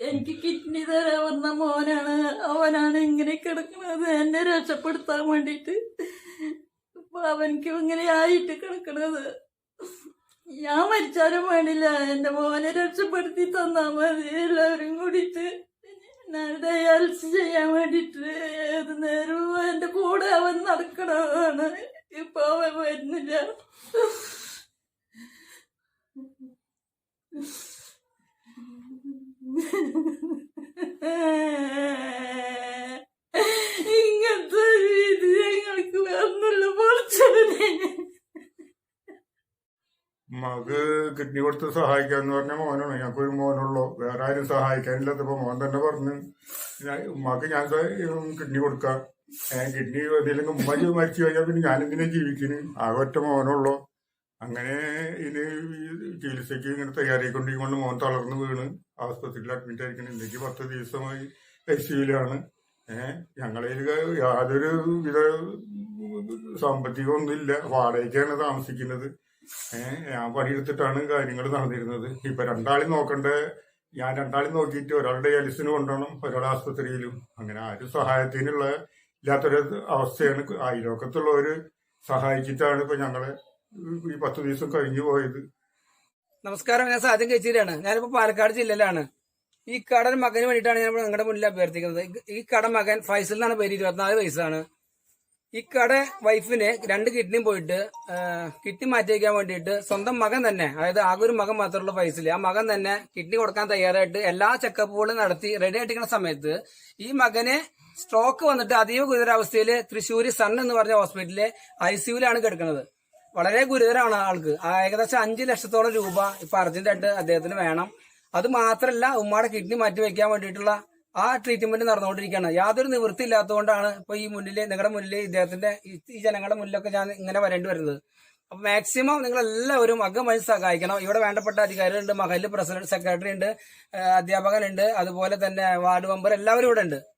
എനിക്ക് കിഡ്നി തരാൻ വന്ന മോനാണ്. അവനാണ് ഇങ്ങനെ കിടക്കുന്നത്. എന്നെ രക്ഷപ്പെടുത്താൻ വേണ്ടിയിട്ട്. ഇപ്പൊ അവനിക്ക് ഇങ്ങനെ ആയിട്ട് കിടക്കണത്. ഞാൻ മരിച്ചാലും വേണ്ടില്ല. എന്റെ മോനെ രക്ഷപ്പെടുത്തി തന്നാ മതി. എല്ലാവരും കൂടിയിട്ട് ഡയാലിസ് ചെയ്യാൻ വേണ്ടിട്ട് ഏത് നേരവും എന്റെ കൂടെ അവൻ നടക്കണതാണ്. ഇപ്പൊ അവൻ വരുന്നില്ല. ഇങ്ങനത്തെ ഒരു ഇത് ഞങ്ങൾക്ക് വന്നുള്ള പൊളിച്ചവനെ മക് കിഡ്നി കൊടുത്ത് സഹായിക്കാന്ന് പറഞ്ഞ മോനാണ്. ഞങ്ങൾക്കൊരു മോനുള്ളൂ. വേറെ ആരും സഹായിക്കാനില്ലാത്തപ്പോ മോൻ തന്നെ പറഞ്ഞു. ഉമ്മാക്ക് ഞാൻ കിഡ്നി കൊടുക്കാം. കിഡ്നി ഏതെങ്കിലും ഉമ്മ മരിച്ചു കഴിഞ്ഞാൽ പിന്നെ ഞാനെന്തിനാ ജീവിക്കുന്നു ആകെ ഒറ്റ മോനുള്ളൂ. അങ്ങനെ ഇത് ചികിത്സയ്ക്ക് ഇങ്ങനെ തയ്യാറായിക്കൊണ്ടിരിക്കൊണ്ട് മോൻ തളർന്ന് വീണ്. ആസ്പത്രിയിൽ അഡ്മിറ്റ് ആയിരിക്കണം. ഇന്നേക്ക് പത്ത് ദിവസമായി ഐ സിയുലാണ് ഏഹ് ഞങ്ങളെ യാതൊരു വിധ സാമ്പത്തികമൊന്നും ഇല്ല വാടകയ്ക്കാണ് താമസിക്കുന്നത്. ഏഹ് ഞാൻ പണിയെടുത്തിട്ടാണ് കാര്യങ്ങൾ നടന്നിരുന്നത്. ഇപ്പൊ രണ്ടാളി നോക്കണ്ട? ഞാൻ രണ്ടാളി നോക്കിയിട്ട് ഒരാളുടെ ഡയാലിസിന് കൊണ്ടുപോകണം ഒരാൾ ആസ്പത്രിയിലും. അങ്ങനെ ഒരു സഹായത്തിനുള്ള ഇല്ലാത്തൊരു അവസ്ഥയാണ് അയലോക്കത്തുള്ളവര് സഹായിച്ചിട്ടാണ് ഇപ്പൊ ഞങ്ങളെ ഈ പത്ത് ദിവസം കഴിഞ്ഞു പോയത്. നമസ്കാരം ഞാൻ സാധ്യം കഴിച്ചിട്ടാണ് ഞാനിപ്പോ പാലക്കാട് ജില്ലയിലാണ്. ഈ കടൻ മകന് വേണ്ടിയിട്ടാണ് ഞാൻ നിങ്ങളുടെ മുന്നിൽ അഭ്യർത്ഥിക്കുന്നത്. ഈ- കട മകൻ ഫൈസൽ എന്നാണ് പേര് ഇരുപത്തിനാല് വയസ്സാണ്. ഈ കട വൈഫിന് രണ്ട് കിഡ്നിയും പോയിട്ട് കിഡ്നി മാറ്റി വയ്ക്കാൻ വേണ്ടിയിട്ട് സ്വന്തം മകൻ തന്നെ അതായത് ആകെ ഒരു മകൻ മാത്രമുള്ള ഫൈസൽ ആ മകൻ തന്നെ കിഡ്നി കൊടുക്കാൻ തയ്യാറായിട്ട് എല്ലാ ചെക്കപ്പുകളും നടത്തി റെഡി ആയിട്ടിരിക്കുന്ന സമയത്ത് ഈ മകനെ സ്ട്രോക്ക് വന്നിട്ട് അതീവ ഗുരുതരാവസ്ഥയിൽ തൃശ്ശൂര് സൺ എന്ന് പറഞ്ഞ ഹോസ്പിറ്റലിലെ ഐ സിയുലാണ് കിടക്കുന്നത്. വളരെ ഗുരുതരമാണ് ആൾക്ക്. ഏകദേശം അഞ്ചു ലക്ഷത്തോളം രൂപ ഇപ്പൊ അർജന്റായിട്ട് അദ്ദേഹത്തിന് വേണം. അത് മാത്രമല്ല ഉമ്മയുടെ കിഡ്നി മാറ്റി വെക്കാൻ വേണ്ടിയിട്ടുള്ള ആ ട്രീറ്റ്മെന്റ് നടന്നുകൊണ്ടിരിക്കുകയാണ്. യാതൊരു നിവൃത്തി ഇല്ലാത്തതുകൊണ്ടാണ് ഇപ്പൊ ഈ മുന്നിൽ നിങ്ങളുടെ മുന്നിൽ ഇദ്ദേഹത്തിന്റെ ഈ- ജനങ്ങളുടെ മുന്നിലൊക്കെ ഞാൻ ഇങ്ങനെ വരേണ്ടി വരുന്നത്. അപ്പൊ മാക്സിമം നിങ്ങൾ എല്ലാവരും അകമഴി സഹായിക്കണം. ഇവിടെ വേണ്ടപ്പെട്ട അധികാരികളുണ്ട് മഹൽ പ്രസിഡന്റ് സെക്രട്ടറി ഉണ്ട് അധ്യാപകനുണ്ട് അതുപോലെ തന്നെ വാർഡ് മെമ്പർ എല്ലാവരും ഇവിടെ ഉണ്ട്.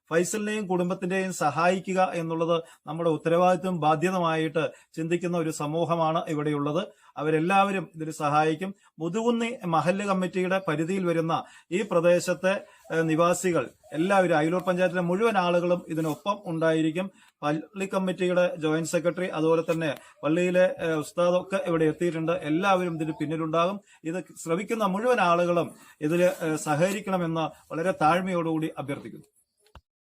ഫൈസലിനെയും കുടുംബത്തിന്റെയും സഹായിക്കുക എന്നുള്ളത് നമ്മുടെ ഉത്തരവാദിത്വം ബാധ്യതമായിട്ട് ചിന്തിക്കുന്ന ഒരു സമൂഹമാണ് ഇവിടെയുള്ളത്. അവരെല്ലാവരും ഇതിൽ സഹായിക്കും. മുതുകുന്നി മഹല്ല് കമ്മിറ്റിയുടെ പരിധിയിൽ വരുന്ന ഈ പ്രദേശത്തെ നിവാസികൾ എല്ലാവരും അയലൂർ പഞ്ചായത്തിലെ മുഴുവൻ ആളുകളും ഇതിനൊപ്പം ഉണ്ടായിരിക്കും. പള്ളി കമ്മിറ്റിയുടെ ജോയിന്റ് സെക്രട്ടറി അതുപോലെ തന്നെ പള്ളിയിലെ ഉസ്താദൊക്കെ ഇവിടെ എത്തിയിട്ടുണ്ട്. എല്ലാവരും ഇതിന് പിന്നിലുണ്ടാകും. ഇത് ശ്രമിക്കുന്ന മുഴുവൻ ആളുകളും ഇതിൽ സഹകരിക്കണമെന്ന് വളരെ താഴ്മയോടുകൂടി അഭ്യർത്ഥിക്കുന്നു.